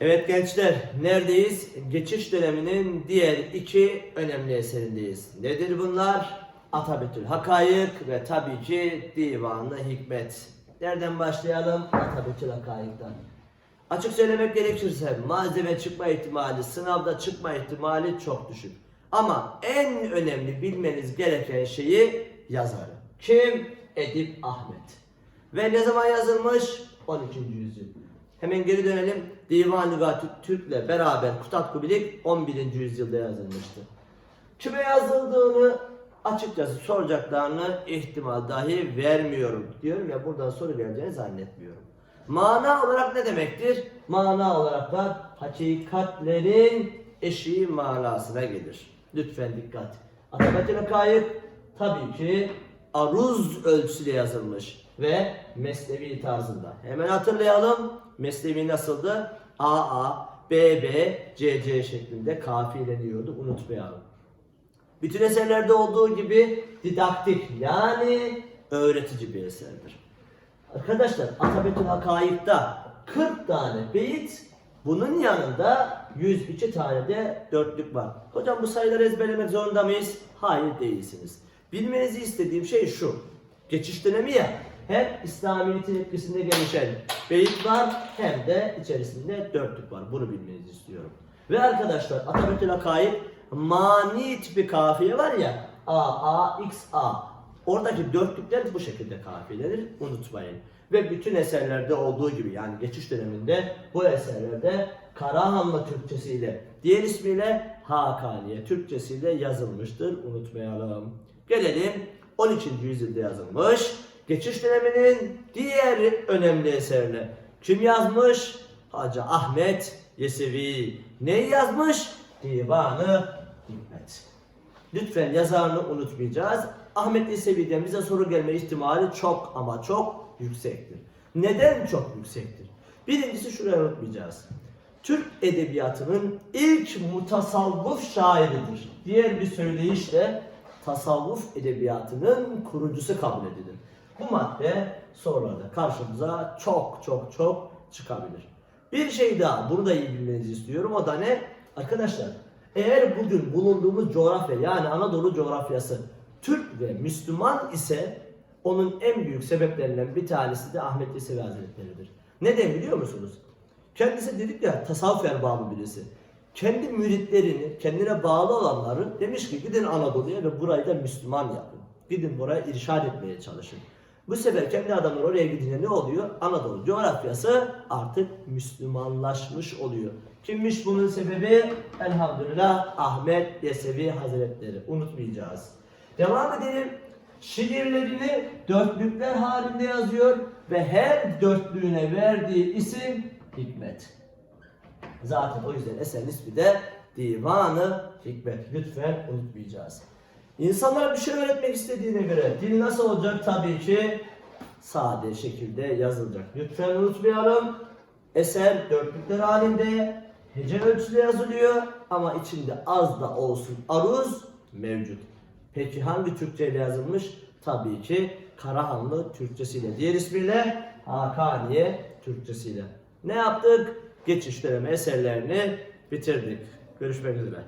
Evet gençler, neredeyiz? Geçiş döneminin diğer iki önemli eserindeyiz. Nedir bunlar? Atabetül Hakayık ve tabii ki Divanı Hikmet. Nereden başlayalım? Atabetül Hakayık'tan. Açık söylemek gerekirse malzeme çıkma ihtimali, sınavda çıkma ihtimali çok düşük. Ama en önemli bilmeniz gereken şeyi yazarı. Kim? Edip Ahmet. Ve ne zaman yazılmış? 12. yüzyıl. Hemen geri dönelim. Divan Lügatü Türk'le beraber Kutat Kubilik 11. yüzyılda yazılmıştı. Kime yazıldığını açıkçası soracaklarını ihtimal dahi vermiyorum. Diyorum ya buradan soru geleceğini zannetmiyorum. Mana olarak ne demektir? Mana olarak da hakikatlerin eşiği manasına gelir. Lütfen dikkat. Atabatül Kayıp tabii ki aruz ölçüsüyle yazılmış ve mesnevi tarzında. Hemen hatırlayalım. Mesnevi nasıldı? AA, BB, CC şeklinde kafiyeleniyordu. Unutmayalım. Bütün eserlerde olduğu gibi didaktik yani öğretici bir eserdir. Arkadaşlar Atabetül Hakayık'ta 40 tane beyit bunun yanında 102 tane de dörtlük var. Hocam bu sayıları ezberlemek zorunda mıyız? Hayır değilsiniz. Bilmenizi istediğim şey şu. Geçiş dönemi ya hem İslamiyet'in etkisinde gelişen beyit var hem de içerisinde dörtlük var. Bunu bilmenizi istiyorum. Ve arkadaşlar Atabetül Hakayık mani tipi kafiye var ya A, A, X, A. Oradaki dörtlükler bu şekilde kafiyelenir. Unutmayın. Ve bütün eserlerde olduğu gibi yani geçiş döneminde bu eserlerde Karahanlı Türkçesiyle diğer ismiyle Hakaniye Türkçesiyle yazılmıştır. Unutmayalım. Gelelim 13. yüzyılda yazılmış. Geçiş döneminin diğer önemli eserine. Kim yazmış? Hacı Ahmet Yesevi. Ne yazmış? Divanı Hikmet. Lütfen yazarını unutmayacağız. Ahmet Yesevi'den bize soru gelme ihtimali çok ama çok yüksektir. Neden çok yüksektir? Birincisi şurayı unutmayacağız. Türk edebiyatının ilk mutasavvuf şairidir. Diğer bir söyleyişle tasavvuf edebiyatının kurucusu kabul edilir. Bu madde sonra da karşımıza çok çok çok çıkabilir. Bir şey daha, bunu da iyi bilmenizi istiyorum. O da ne? Arkadaşlar, eğer bugün bulunduğumuz coğrafya yani Anadolu coğrafyası Türk ve Müslüman ise onun en büyük sebeplerinden bir tanesi de Ahmet Yesevi Hazretleri'dir. Neden biliyor musunuz? Kendisi dedik ya tasavvuf erbabı birisi. Kendi müritlerini, kendine bağlı olanları demiş ki gidin Anadolu'ya ve burayı da Müslüman yapın. Gidin buraya irşad etmeye çalışın. Bu sefer kendi adamlar oraya gidince ne oluyor? Anadolu coğrafyası artık Müslümanlaşmış oluyor. Kimmiş bunun sebebi? Elhamdülillah Ahmet Yesevi Hazretleri. Unutmayacağız. Devam edelim. Şiirlerini dörtlükler halinde yazıyor ve her dörtlüğüne verdiği isim Hikmet. Zaten o yüzden eserin ismi de Divanı Hikmet. Lütfen unutmayacağız. İnsanlara bir şey öğretmek istediğine göre dil nasıl olacak? Tabii ki sade şekilde yazılacak. Lütfen unutmayalım. Eser dörtlükler halinde hece ölçüde yazılıyor ama içinde az da olsun aruz mevcut. Peki hangi Türkçe ile yazılmış? Tabii ki Karahanlı Türkçesiyle. Diğer ismiyle Hakaniye Türkçesiyle. Ne yaptık? Geçiş dönemi eserlerini bitirdik. Görüşmek üzere.